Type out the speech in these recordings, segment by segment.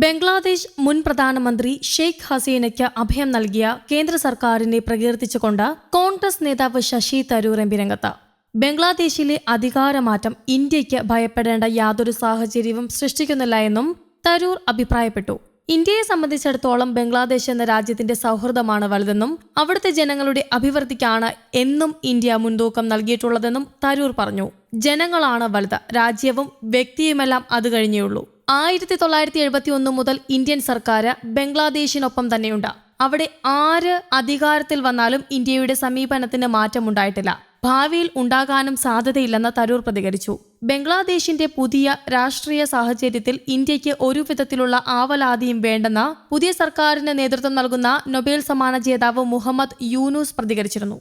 ബംഗ്ലാദേശ് മുൻ പ്രധാനമന്ത്രി ഷെയ്ഖ് ഹസീനയ്ക്ക് അഭയം നൽകിയ കേന്ദ്ര സർക്കാരിനെ പ്രകീർത്തിച്ചുകൊണ്ട് കോൺഗ്രസ് നേതാവ് ശശി തരൂർ എംപി രംഗത്ത്. ബംഗ്ലാദേശിലെ അധികാരമാറ്റം ഇന്ത്യയ്ക്ക് ഭയപ്പെടേണ്ട യാതൊരു സാഹചര്യവും സൃഷ്ടിക്കുന്നില്ല എന്നും തരൂർ അഭിപ്രായപ്പെട്ടു. ഇന്ത്യയെ സംബന്ധിച്ചിടത്തോളം ബംഗ്ലാദേശ് എന്ന രാജ്യത്തിന്റെ സൗഹൃദമാണ് വലുതെന്നും അവിടുത്തെ ജനങ്ങളുടെ അഭിവൃദ്ധിക്കാണ് എന്നും ഇന്ത്യ മുൻതൂക്കം നൽകിയിട്ടുള്ളതെന്നും തരൂർ പറഞ്ഞു. ജനങ്ങളാണ് വലുത് രാജ്യവും വ്യക്തിയുമെല്ലാം അത് കഴിഞ്ഞേയുള്ളൂ. ആയിരത്തി തൊള്ളായിരത്തി എഴുപത്തി ഒന്ന് മുതൽ ഇന്ത്യൻ സർക്കാർ ബംഗ്ലാദേശിനൊപ്പം തന്നെയുണ്ട്. അവിടെ ആര് അധികാരത്തിൽ വന്നാലും ഇന്ത്യയുടെ സമീപനത്തിന് മാറ്റമുണ്ടായിട്ടില്ല. ഭാവിയിൽ ഉണ്ടാകാനും സാധ്യതയില്ലെന്ന് തരൂർ പ്രതികരിച്ചു. ബംഗ്ലാദേശിന്റെ പുതിയ രാഷ്ട്രീയ സാഹചര്യത്തിൽ ഇന്ത്യയ്ക്ക് ഒരു വിധത്തിലുള്ള ആവലാതിയും വേണ്ടെന്ന് പുതിയ സർക്കാരിന് നേതൃത്വം നൽകുന്ന നൊബേൽ സമ്മാന ജേതാവ് മുഹമ്മദ് യൂനൂസ് പ്രതികരിച്ചിരുന്നു.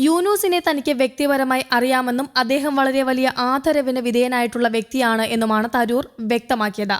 യൂനൂസിനെ തനിക്ക് വ്യക്തിപരമായി അറിയാമെന്നും അദ്ദേഹം വളരെ വലിയ ആദരവിന് വിധേയനായിട്ടുള്ള വ്യക്തിയാണ് എന്നുമാണ് തരൂർ വ്യക്തമാക്കിയത്.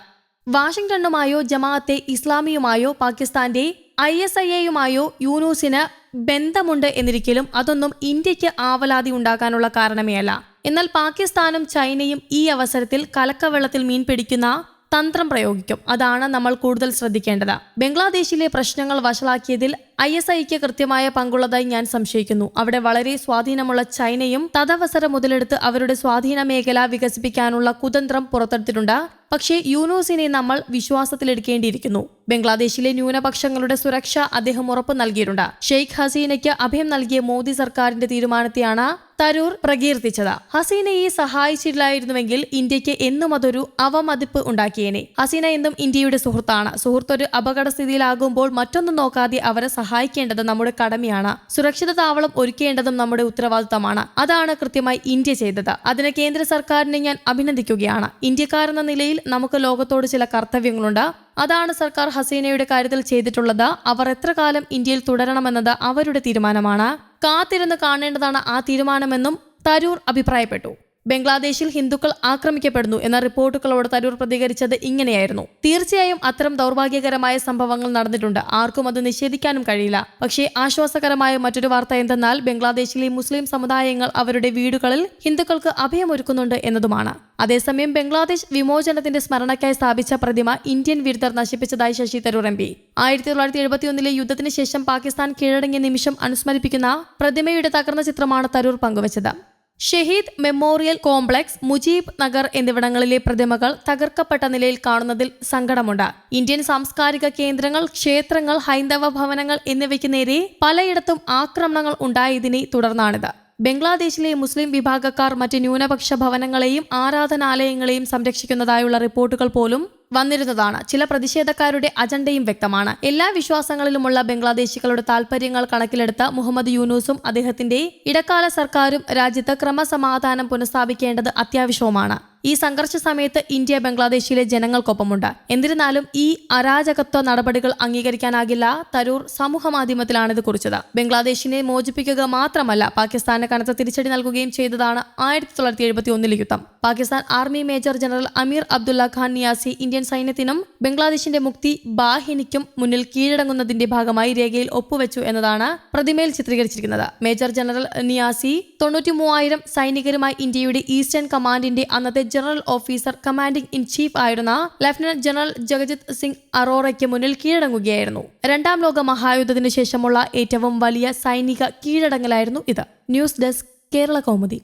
വാഷിംഗ്ടണുമായോ ജമാഅത്തെ ഇസ്ലാമിയുമായോ പാകിസ്ഥാന്റെ ഐ എസ് ഐ എയുമായോ യൂനൂസിന് ബന്ധമുണ്ട് എന്നിരിക്കലും അതൊന്നും ഇന്ത്യയ്ക്ക് ആവലാതി ഉണ്ടാക്കാനുള്ള കാരണമേ അല്ല എന്നാൽ പാകിസ്ഥാനും ചൈനയും ഈ അവസരത്തിൽ കലക്കവെള്ളത്തിൽ മീൻ പിടിക്കുന്ന തന്ത്രം പ്രയോഗിക്കും. അതാണ് നമ്മൾ കൂടുതൽ ശ്രദ്ധിക്കേണ്ടത്. ബംഗ്ലാദേശിലെ പ്രശ്നങ്ങൾ വഷളാക്കിയതിൽ ഐ എസ് ഐക്ക് കൃത്യമായ പങ്കുള്ളതായി ഞാൻ സംശയിക്കുന്നു. അവിടെ വളരെ സ്വാധീനമുള്ള ചൈനയും തദവസരം മുതലെടുത്ത് അവരുടെ സ്വാധീന മേഖല വികസിപ്പിക്കാനുള്ള കുതന്ത്രം പുറത്തെടുത്തിട്ടുണ്ട്. പക്ഷേ യൂനോസിനെ നമ്മൾ വിശ്വാസത്തിലെടുക്കേണ്ടിയിരിക്കുന്നു. ബംഗ്ലാദേശിലെ ന്യൂനപക്ഷങ്ങളുടെ സുരക്ഷ അദ്ദേഹം ഉറപ്പു നൽകിയിട്ടുണ്ട്. ഷെയ്ഖ് ഹസീനയ്ക്ക് അഭയം നൽകിയ മോദി സർക്കാരിന്റെ തീരുമാനത്തെയാണ് തരൂർ പ്രകീർത്തിച്ചത്. ഹസീനയെ സഹായിച്ചില്ലായിരുന്നുവെങ്കിൽ ഇന്ത്യയ്ക്ക് എന്നും അതൊരു അവമതിപ്പ് ഉണ്ടാക്കിയേനെ. ഹസീന എന്നും ഇന്ത്യയുടെ സുഹൃത്താണ്. സുഹൃത്തൊരു അപകടസ്ഥിതിയിലാകുമ്പോൾ മറ്റൊന്നും നോക്കാതെ അവരെ സഹായിക്കേണ്ടത് നമ്മുടെ കടമയാണ്. സുരക്ഷിത താവളം ഒരുക്കേണ്ടതും നമ്മുടെ ഉത്തരവാദിത്തമാണ്. അതാണ് കൃത്യമായി ഇന്ത്യ ചെയ്തത്. അതിന് കേന്ദ്ര സർക്കാരിനെ ഞാൻ അഭിനന്ദിക്കുകയാണ്. ഇന്ത്യക്കാരെന്ന നിലയിൽ നമുക്ക് ലോകത്തോട് ചില കർത്തവ്യങ്ങളുണ്ട്. അതാണ് സർക്കാർ ഹസീനയുടെ കാര്യത്തിൽ ചെയ്തിട്ടുള്ളത്. അവർ എത്ര കാലം ഇന്ത്യയിൽ തുടരണമെന്നത് അവരുടെ തീരുമാനമാണ്. കാത്തിരുന്ന് കാണേണ്ടതാണ് ആ തീരുമാനമെന്നും തരൂർ അഭിപ്രായപ്പെട്ടു. ബംഗ്ലാദേശിൽ ഹിന്ദുക്കൾ ആക്രമിക്കപ്പെടുന്നു എന്ന റിപ്പോർട്ടുകളോട് തരൂർ പ്രതികരിച്ചത് ഇങ്ങനെയായിരുന്നു. തീർച്ചയായും അത്തരം ദൗർഭാഗ്യകരമായ സംഭവങ്ങൾ നടന്നിട്ടുണ്ട്. ആർക്കും അത് നിഷേധിക്കാനും കഴിയില്ല. പക്ഷേ ആശ്വാസകരമായ മറ്റൊരു വാർത്ത എന്തെന്നാൽ ബംഗ്ലാദേശിലെ മുസ്ലിം സമുദായങ്ങൾ അവരുടെ വീടുകളിൽ ഹിന്ദുക്കൾക്ക് അഭയമൊരുക്കുന്നുണ്ട് എന്നതുമാണ്. അതേസമയം ബംഗ്ലാദേശ് വിമോചനത്തിന്റെ സ്മരണയ്ക്കായി സ്ഥാപിച്ച പ്രതിമ ഇന്ത്യൻ വിരുദ്ധർ നശിപ്പിച്ചതായി ശശി തരൂർ എം പി. ആയിരത്തി തൊള്ളായിരത്തി എഴുപത്തിയൊന്നിലെ യുദ്ധത്തിന് ശേഷം പാകിസ്ഥാൻ കീഴടങ്ങിയ നിമിഷം അനുസ്മരിപ്പിക്കുന്ന പ്രതിമയുടെ തകർന്ന ചിത്രമാണ് തരൂർ പങ്കുവച്ചത്. ഷഹീദ് മെമ്മോറിയൽ കോംപ്ലക്സ് മുജീബ് നഗർ എന്നിവിടങ്ങളിലെ പ്രതിമകൾ തകർക്കപ്പെട്ട നിലയിൽ കാണുന്നതിൽ സങ്കടമുണ്ട്. ഇന്ത്യൻ സാംസ്കാരിക കേന്ദ്രങ്ങൾ ക്ഷേത്രങ്ങൾ ഹൈന്ദവ ഭവനങ്ങൾ എന്നിവയ്ക്ക് നേരെ പലയിടത്തും ആക്രമണങ്ങൾ ഉണ്ടായതിനെ തുടർന്നാണിത്. ബംഗ്ലാദേശിലെ മുസ്ലിം വിഭാഗക്കാർ മറ്റ് ന്യൂനപക്ഷ ഭവനങ്ങളെയും ആരാധനാലയങ്ങളെയും സംരക്ഷിക്കുന്നതായുള്ള റിപ്പോർട്ടുകൾ പോലും വന്നിരുന്നതാണ്. ചില പ്രതിഷേധക്കാരുടെ അജണ്ടയും വ്യക്തമാണ്. എല്ലാ വിശ്വാസങ്ങളിലുമുള്ള ബംഗ്ലാദേശികളുടെ താൽപര്യങ്ങൾ കണക്കിലെടുത്ത മുഹമ്മദ് യൂനൂസും അദ്ദേഹത്തിന്റെ ഇടക്കാല സർക്കാരും രാജ്യത്ത് ക്രമസമാധാനം പുനഃസ്ഥാപിക്കേണ്ടത് അത്യാവശ്യവുമാണ്. ഈ സംഘർഷ സമയത്ത് ഇന്ത്യ ബംഗ്ലാദേശിലെ ജനങ്ങൾക്കൊപ്പമുണ്ട്. എന്നിരുന്നാലും ഈ അരാജകത്വ നടപടികൾ അംഗീകരിക്കാനാകില്ല. തരൂർ സമൂഹ മാധ്യമത്തിലാണ് ഇത് കുറിച്ചത്. ബംഗ്ലാദേശിനെ മോചിപ്പിക്കുക മാത്രമല്ല പാകിസ്ഥാന് കനത്ത തിരിച്ചടി നൽകുകയും ചെയ്തതാണ് ആയിരത്തി തൊള്ളായിരത്തി എഴുപത്തി ഒന്നിലെ യുദ്ധം. Pakistan army major general Amir Abdullah Khan Niazi Indian സൈന്യത്തിനും ബംഗ്ലാദേശിന്റെ മുക്തി ബാഹിനിക്കും മുന്നിൽ കീഴടങ്ങുന്നതിന്റെ ഭാഗമായി രേഖയിൽ ഒപ്പുവെച്ചു എന്നതാണ് പ്രതിമയിൽ ചിത്രീകരിച്ചിരിക്കുന്നത്. മേജർ ജനറൽ നിയാസി തൊണ്ണൂറ്റി മൂവായിരം സൈനികരുമായി ഇന്ത്യയുടെ ഈസ്റ്റേൺ കമാൻഡിന്റെ അന്നത്തെ general officer commanding in chief ആയിരുന്ന ലഫ്റ്റനന്റ് ജനറൽ ജഗജിത് സിംഗ് അറോറയ്ക്ക് മുന്നിൽ കീഴടങ്ങുകയായിരുന്നു. രണ്ടാം ലോക മഹായുദ്ധത്തിനു ശേഷമുള്ള ഏറ്റവും വലിയ സൈനിക കീഴടങ്ങലായിരുന്നു ഇത്. News desk Kerala Kaumudi.